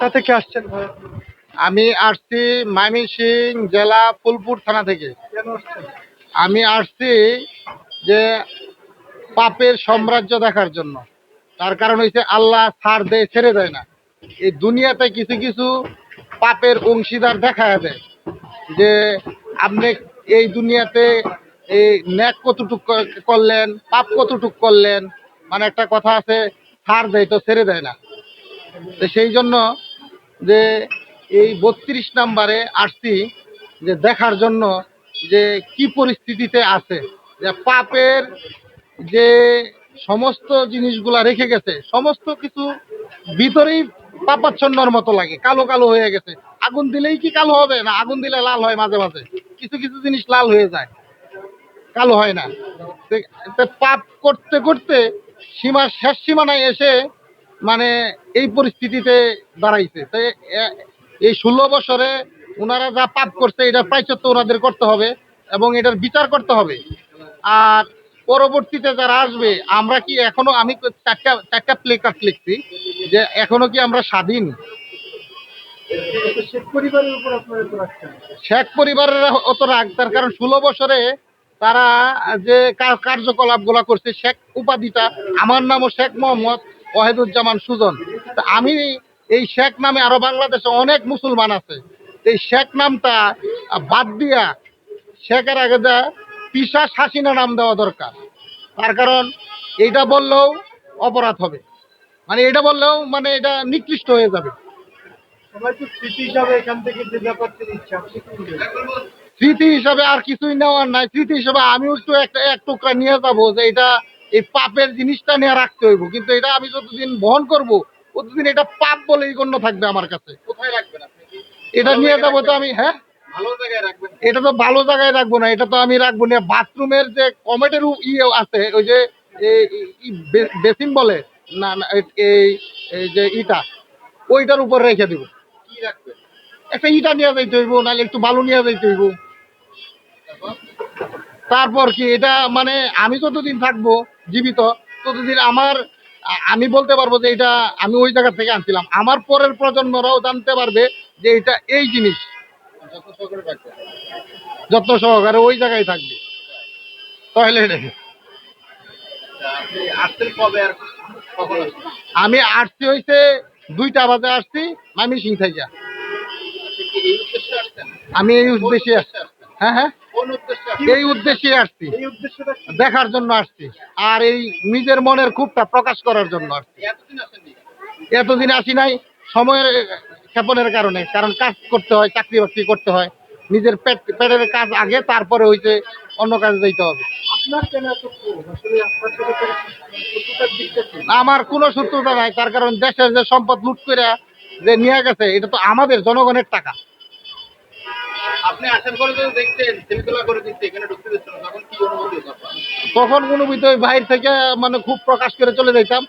কোথা থেকে আসছেন ভাই? আমি আসছি ময়মনসিং জেলা ফুলপুর থানা থেকে। আমি আসছি যে পাপের সাম্রাজ্য দেখার জন্য। তার কারণ হচ্ছে আল্লাহ ছাড় দেয় ছেড়ে দেয় না। এই দুনিয়াতে কিছু কিছু পাপের অংশীদার দেখা দেয় যে আপনি এই দুনিয়াতে এই ন্যাক কতটুক করলেন পাপ কতটুক করলেন মানে একটা কথা আছে ছাড় দেয় তো ছেড়ে দেয় না। তো সেই জন্য যে এই বত্রিশ নাম্বারে আসছি যে দেখার জন্য যে কি পরিস্থিতিতে আছে, যে পাপের যে সমস্ত জিনিসগুলা রেখে গেছে, সমস্ত কিছু ভিতরেই পাপাচ্ছন্নর মতো লাগে, কালো কালো হয়ে গেছে। আগুন দিলেই কি কালো হবে না আগুন দিলে লাল হয় মাঝে মাঝে? কিছু কিছু জিনিস লাল হয়ে যায়, কালো হয় না। পাপ করতে করতে সীমা শেষ সীমানায় এসে মানে এই পরিস্থিতিতে দাঁড়াইছে। তো এই ষোলো বছরে ওনারা যা পাপ করছে এটার প্রায়শ্চিত্ত ওনাদের করতে হবে এবং এটার বিচার করতে হবে। আর পরবর্তীতে যারা আসবে আমরা কি এখনও আমি চারটা চারটা প্লে কার্ড লিখছি যে এখনও কি আমরা স্বাধীন। শেখ পরিবারের অত রাগ তার কারণ ষোলো বছরে তারা যে কার- কার্যকলাপগুলা করছে শেখ উপাধিটা আমার নামও শেখ মোহাম্মদ ওয়াহিদুজ্জামান সুজন। আমি এই শেখ নামে আরও বাংলাদেশে অনেক মুসলমান আছে। এই শেখ নামটা বাদ দিয়া শেখের আগে যা পিসা হাসিনা নাম দেওয়া দরকার। তার কারণ এইটা বললেও অপরাধ হবে। মানে এটা বললেও মানে এটা নিকৃষ্ট হয়ে যাবে? স্মৃতি হিসাবে আর কিছুই নেওয়ার নাই। স্মৃতি হিসাবে আমিও একটু একটা এক টুকরা নিয়ে যাব যে এটা এই পাপের জিনিসটা নিয়ে রাখতে হইব। কিন্তু এটা আমি যতদিন বহন করব ততদিন এটা পাপ বলেই গণ্য থাকবে আমার কাছে। কোথায় রাখবেন আপনি? এটা নিয়ে যাব তো আমি হ্যাঁ? ভালো জায়গায় রাখবেন? এটা তো ভালো জায়গায় রাখব না এটা তো আমি রাখব না। বাথরুমের যে কমেটের ইয়ে আছে ওই যে বেসিন বলে না এই- যে ইটা ওইটার উপর রেখে দিব। একটা ইটা নিয়ে যাইতে হইব নাহলে একটু বালু নিয়ে যাইতে হইব। তারপর কি, এটা মানে আমি যতদিন থাকব জীবিত, ততদিন আমার, আমি বলতে পারব যে এটা আমি ওই জায়গা থেকে আনছিলাম। আমার পরের প্রজন্মরাও জানতে পারবে যে এটা এই জিনিস। যত্ন সহকারে ওই জায়গায় থাকবে। আসছেন আমি আসছি হইছে দুইটা বাজে আসছি মামি সিং থেকে আমি এই উদ্দেশ্যে হ্যাঁ হ্যাঁ। এই উদ্দেশ্যে আসছি? দেখার জন্য আসছি। আর এই নিজের মনের খুবটা প্রকাশ করার জন্য আসছি। এতদিন আসি নাই সময়ের ক্ষেপণের কারণে। কারণ কাজ করতে হয় চাকরি বাকরি করতে হয়। নিজের পেট পেটের কাজ আগে তারপরে হইছে অন্য কাজে যাইতে হবে? আমার কোনো শত্রুতা নাই। তার কারণ দেশের যে সম্পদ লুট করে যে নিয়ে গেছে এটা তো আমাদের জনগণের টাকা। আপনি আসার পরে যদি দেখছেন ছেলেতলা করে দিচ্ছে এখানে ঢুকতে দিচ্ছে না। তখন কি অনুভূতি তখন বাইরে থেকে মানে খুব প্রকাশ করে চলে যাইতাম।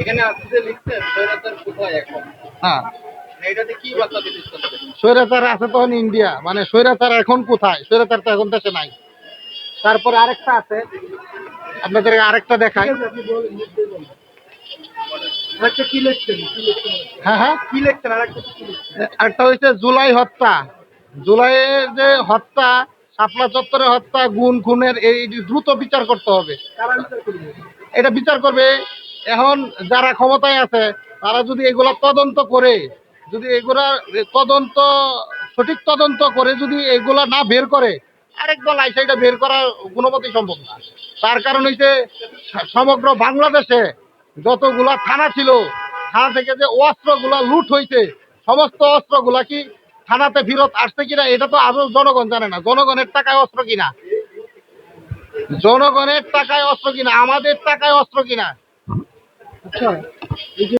এখানে যে লিখছেন সৈরাতার কোথায় এখন? হ্যাঁ। মানে স্বৈরাচার আছে তখন ইন্ডিয়া মানে স্বৈরাচার এখন কোথায়? স্বৈরাচার তো এখন দেশে নাই। তারপরে আরেকটা আছে আপনাদের আরেকটা দেখাই। আরেকটা কি লিখছেন? হ্যাঁ হ্যাঁ। কি লিখছেন? আরেকটা একটা হচ্ছে জুলাই হত্যা। জুলাইয়ের যে হত্যা শাপলা চত্বরে হত্যা গুণ খুনের এই দ্রুত বিচার করতে হবে। কারা বিচার করবে? এটা বিচার করবে। এখন যারা ক্ষমতায় আছে তারা যদি এগুলা তদন্ত করে যদি এগুলা তদন্ত সঠিক তদন্ত করে যদি এগুলা না বের করে আরেক দল আইসা এটা বের করা কোনোমতেই সম্ভব না। তার কারণ হইছে স- সমগ্র বাংলাদেশে যতগুলা থানা ছিল, থানা থেকে যে অস্ত্রগুলা লুট হইছে, সমস্ত অস্ত্রগুলা কি থানাতে ফিরত আসছে কিনা, এটা তো আরও জনগণ জানে না। জনগণের টাকায় অস্ত্র কিনা? জনগণের টাকায় অস্ত্র কিনা? আমাদের টাকায় অস্ত্র কিনা? আচ্ছা